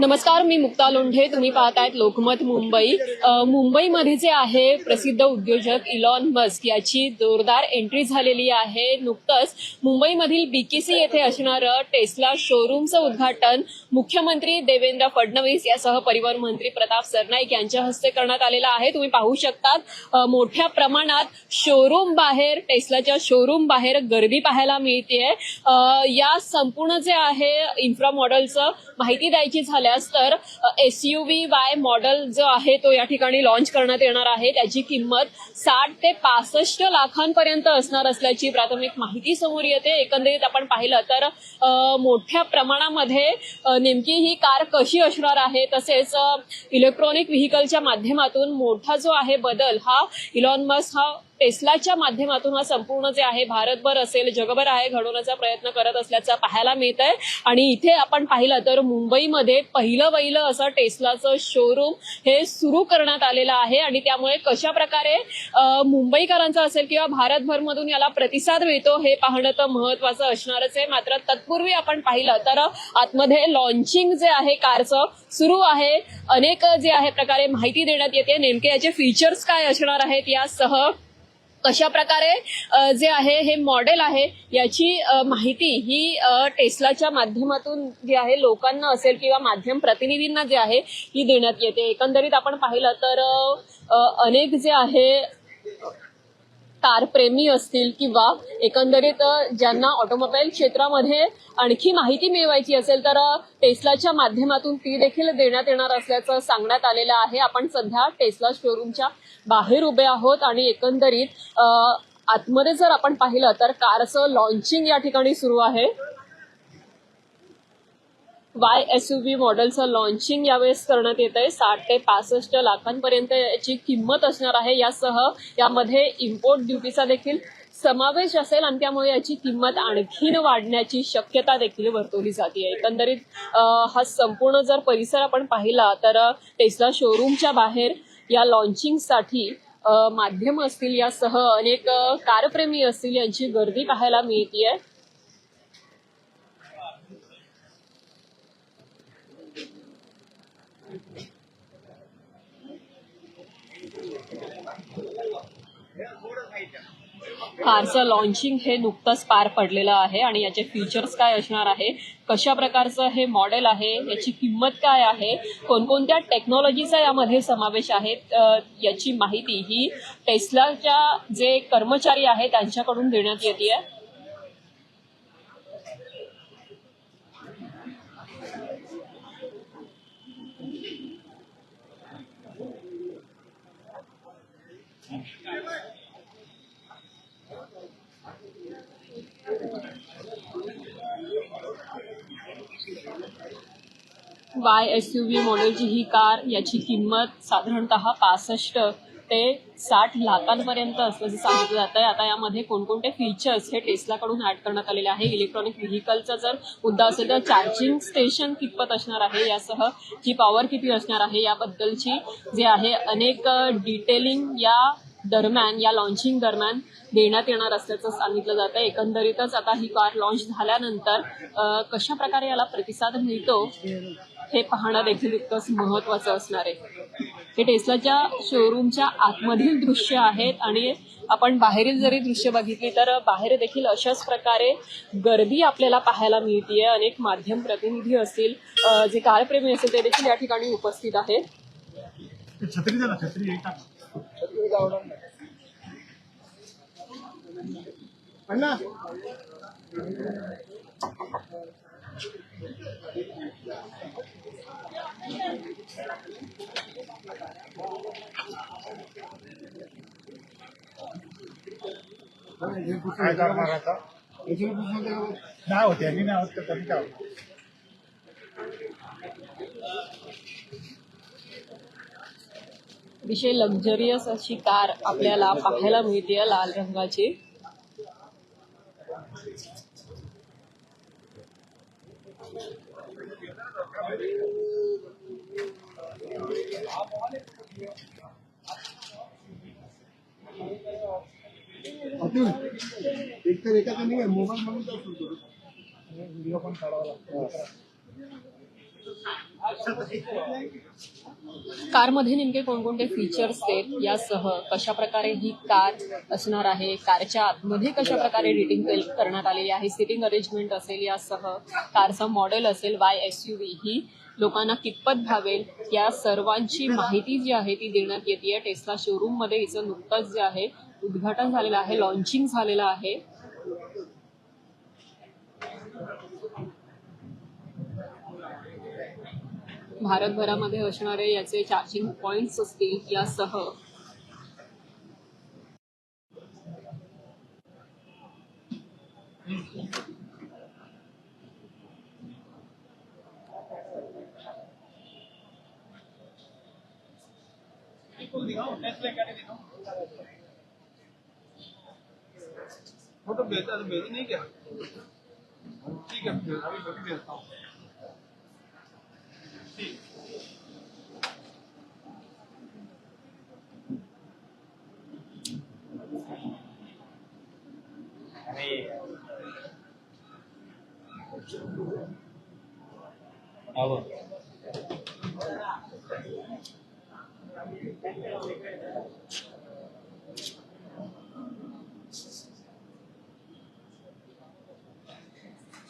नमस्कार मी मुक्ता लोंढे. तुम्ही पाहतायत लोकमत मुंबई. मुंबईमध्ये जे आहे प्रसिद्ध उद्योजक इलॉन मस्क याची जोरदार एंट्री झालेली आहे. नुकतंच मुंबईमधील बीकेसी येथे असणारं टेस्ला शोरूमचं उद्घाटन मुख्यमंत्री देवेंद्र फडणवीस यासह परिवहन मंत्री प्रताप सरनाईक यांच्या हस्ते करण्यात आलेलं आहे. तुम्ही पाहू शकतात मोठ्या प्रमाणात शोरूम बाहेर टेस्लाच्या शोरूम बाहेर गर्दी पाहायला मिळते या संपूर्ण जे आहे इन्फ्रा मॉडेलचं माहिती द्यायची झाली झाल्यास तर S U V Y model जो आहे तो या ठिकाणी लॉन्च करण्यात येणार आहे. त्याची किंमत साठ ते पासष्ट लाखांपर्यंत असणार असल्याची प्राथमिक माहिती समोर येते. एकंदरीत आपण पाहिलं तर मोठ्या प्रमाणामध्ये नेमकी ही कार कशी असणार आहे तसेच इलेक्ट्रॉनिक व्हेकलच्या माध्यमातून मोठा जो आहे बदल हा इलॉन मस्क हा टेस्लाच्या माध्यमातून हा संपूर्ण जे आहे भारतभर असेल जगभर आहे घडवण्याचा प्रयत्न करत असल्याचं पाहायला मिळत आहे आणि इथे आपण पाहिलं तर मुंबईमध्ये पहिलं वहिलं असं टेस्लाचं शोरूम हे सुरू करण्यात आलेलं आहे. आणि त्यामुळे कशा प्रकारे मुंबईकरांचं मुंबईकरांचा असेल किंवा भारतभरमधून याला प्रतिसाद मिळतो हे पाहणं तर महत्वाचं असणारच आहे. मात्र तत्पूर्वी आपण पाहिलं तर आतमध्ये लॉन्चिंग जे आहे कारचं सुरू आहे. अनेक जे आहे प्रकारे माहिती देण्यात येते. नेमके याचे फीचर्स काय असणार आहेत यासह कशा प्रकारे जे आहे हे मॉडेल आहे याची माहिती ही टेस्लाच्या माध्यमातून जी आहे लोकांना असेल किंवा माध्यम प्रतिनिधींना जे आहे ही देण्यात येते. एकंदरीत आपण पाहिलं तर अनेक जे आहे कारप्रेमी असतील किंवा एकंदरीत ज्यांना ऑटोमोबाईल क्षेत्रामध्ये आणखी माहिती मिळवायची असेल तर टेस्लाच्या माध्यमातून ती देखील देण्यात येणार असल्याचं सांगण्यात आलेलं आहे. आपण सध्या टेस्ला शोरूमच्या बाहेर उभे आहोत आणि एकंदरीत आतमध्ये जर आपण पाहिलं तर कारचं लॉन्चिंग या ठिकाणी सुरू आहे. वाय एस यू व्ही मॉडेलचं लॉन्चिंग यावेळेस करण्यात येत आहे. साठ ते पासष्ट लाखांपर्यंत याची किंमत असणार आहे. यासह यामध्ये इम्पोर्ट ड्युटीचा देखील समावेश असेल आणि त्यामुळे याची किंमत आणखीन वाढण्याची शक्यता देखील वर्तवली जाते. एकंदरीत हा संपूर्ण जर परिसर आपण पाहिला तर टेस्ला शोरूमच्या बाहेर या लॉन्चिंगसाठी माध्यम असतील. यासह अनेक कारप्रेमी असतील यांची गर्दी पाहायला मिळतीये. कारचं लॉन्चिंग हे नुकतंच पार पडलेलं आहे आणि याचे फीचर्स काय असणार आहे? कशा प्रकारचं हे मॉडेल आहे? याची किंमत काय आहे? कोणकोणत्या टेक्नॉलॉजीचा यामध्ये समावेश आहे? याची माहिती ही टेस्लाच्या जे कर्मचारी आहेत त्यांच्याकडून देण्यात येते वाय एस यू व्ही मॉडेलची ही कार याची किंमत साधारणतः पासष्ट ते साठ लाखांपर्यंत असल्याचं सांगितलं जात आहे आता यामध्ये कोणकोणते फीचर्स हे टेस्लाकडून ऍड करण्यात आलेले आहे. इलेक्ट्रॉनिक व्हेकलचा जर मुद्दा असेल तर चार्जिंग स्टेशन कितपत असणार आहे? यासह जी पॉवर किती असणार आहे? याबद्दलची जे आहे अनेक डिटेलिंग या दरम्यान या लॉन्चिंग दरम्यान देण्यात येणार असल्याचं सांगितलं जातं एकंदरीतच आता ही कार लॉन्च झाल्यानंतर कशा प्रकारे याला प्रतिसाद मिळतो? हे पाहणं देखील तितकंच महत्वाचं असणार आहे. हे टेस्लाच्या शोरूमच्या आतमधील दृश्य आहेत आणि आपण बाहेरील जरी दृश्य बघितली तर बाहेर देखील अशाच प्रकारे गर्दी आपल्याला पाहायला मिळतीये. अनेक माध्यम प्रतिनिधी असतील जे कारप्रेमी असतील ते देखील या ठिकाणी उपस्थित आहेत. छत्री द्या काय होते मी नाव होत तर कमी काय अतिशय लक्झरियस अशी कार आपल्याला पाहायला मिळते लाल रंगाची. एक तर एका नाही मोबाईल म्हणून जाऊ शकतो व्हिडिओ पण काढावा लागतो कारमध्ये नेमके कोणकोणते फीचर्स आहेत? यासह कशा प्रकारे ही कार असणार आहे? कारच्या आतमध्ये कशा प्रकारे रिटिंग करण्यात आलेली आहे? सिटिंग अरेंजमेंट असेल यासह कारचं मॉडेल असेल वाय एस यू व्ही ही लोकांना कितपत भावेल? या सर्वांची माहिती जी आहे ती देण्यात येते. आहे टेस्ला शोरूममध्ये हिचं नुकतंच जे आहे उद्घाटन झालेलं आहे लॉन्चिंग झालेलं आहे. भारतभरामध्ये असणारे याचे चार्जिंग पॉइंट्स असतील यासह. फोटो भेजा भेज नहीं क्या? ठीक है अभी भेजता हूँ। ठीक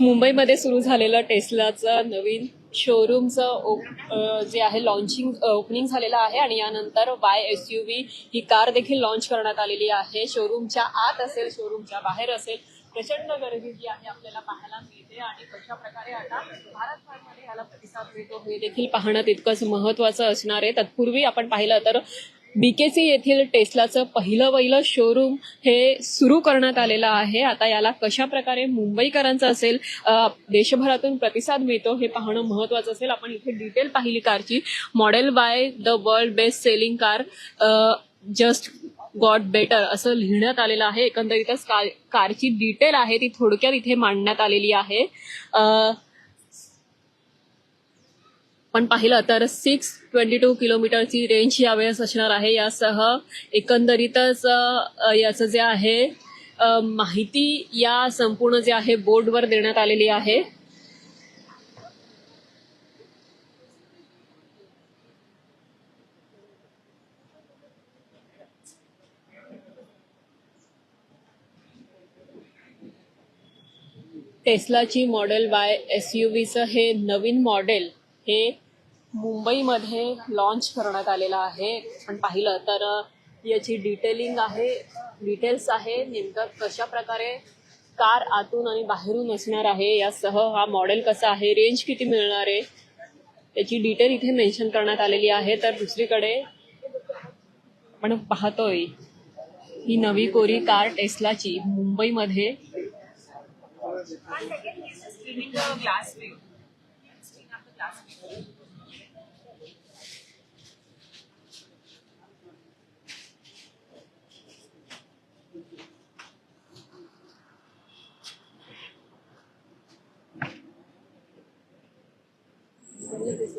मुंबईमध्ये सुरू झालेलं टेस्लाचं नवीन शोरूमचं ओ uh, uh, जे आहे लॉन्चिंग ओपनिंग uh, झालेलं आहे आणि यानंतर वाय एस यू व्ही ही कार देखील लॉन्च करण्यात आलेली आहे. शोरूमच्या आत असेल शोरूमच्या बाहेर असेल प्रचंड गर्दी जी आहे आपल्याला पाहायला मिळते आणि कशा प्रकारे आता भारतभरमध्ये याला प्रतिसाद मिळतो हे देखील पाहणं तितकंच महत्वाचं असणार आहे. तत्पूर्वी आपण पाहिलं तर बीकेसी येथील टेस्लाचं पहिलं पहिलं शोरूम हे सुरू करण्यात आलेलं आहे. आता याला कशा प्रकारे मुंबईकरांचा असेल देशभरातून प्रतिसाद मिळतो हे पाहणं महत्वाचं असेल. आपण इथे डिटेल पाहिली कारची. Model Y the world best selling car just got better असं लिहिण्यात आलेलं आहे. एकंदरीतच कार कारची डिटेल आहे ती थोडक्यात इथे मांडण्यात आलेली आहे. आपण पण पाहिलं तर सिक्स ट्वेंटी टू किलोमीटरची रेंज यावेळेस असणार आहे. यासह एकंदरीतच याचं जे आहे माहिती या संपूर्ण जे आहे बोर्डवर देण्यात आलेली आहे. टेस्लाची मॉडेल बाय एस यू व्हीचं हे नवीन मॉडेल हे मुंबईमध्ये लॉन्च करण्यात आलेलं आहे. पण पाहिलं तर याची डिटेलिंग आहे डिटेल्स आहे नेमकं कशा प्रकारे कार आतून आणि बाहेरून असणार आहे यासह हा मॉडेल कसा आहे रेंज किती मिळणार आहे त्याची डिटेल इथे मेन्शन करण्यात आलेली आहे. तर दुसरीकडे आपण पाहतोय ही नवी कोरी कार टेस्लाची मुंबईमध्ये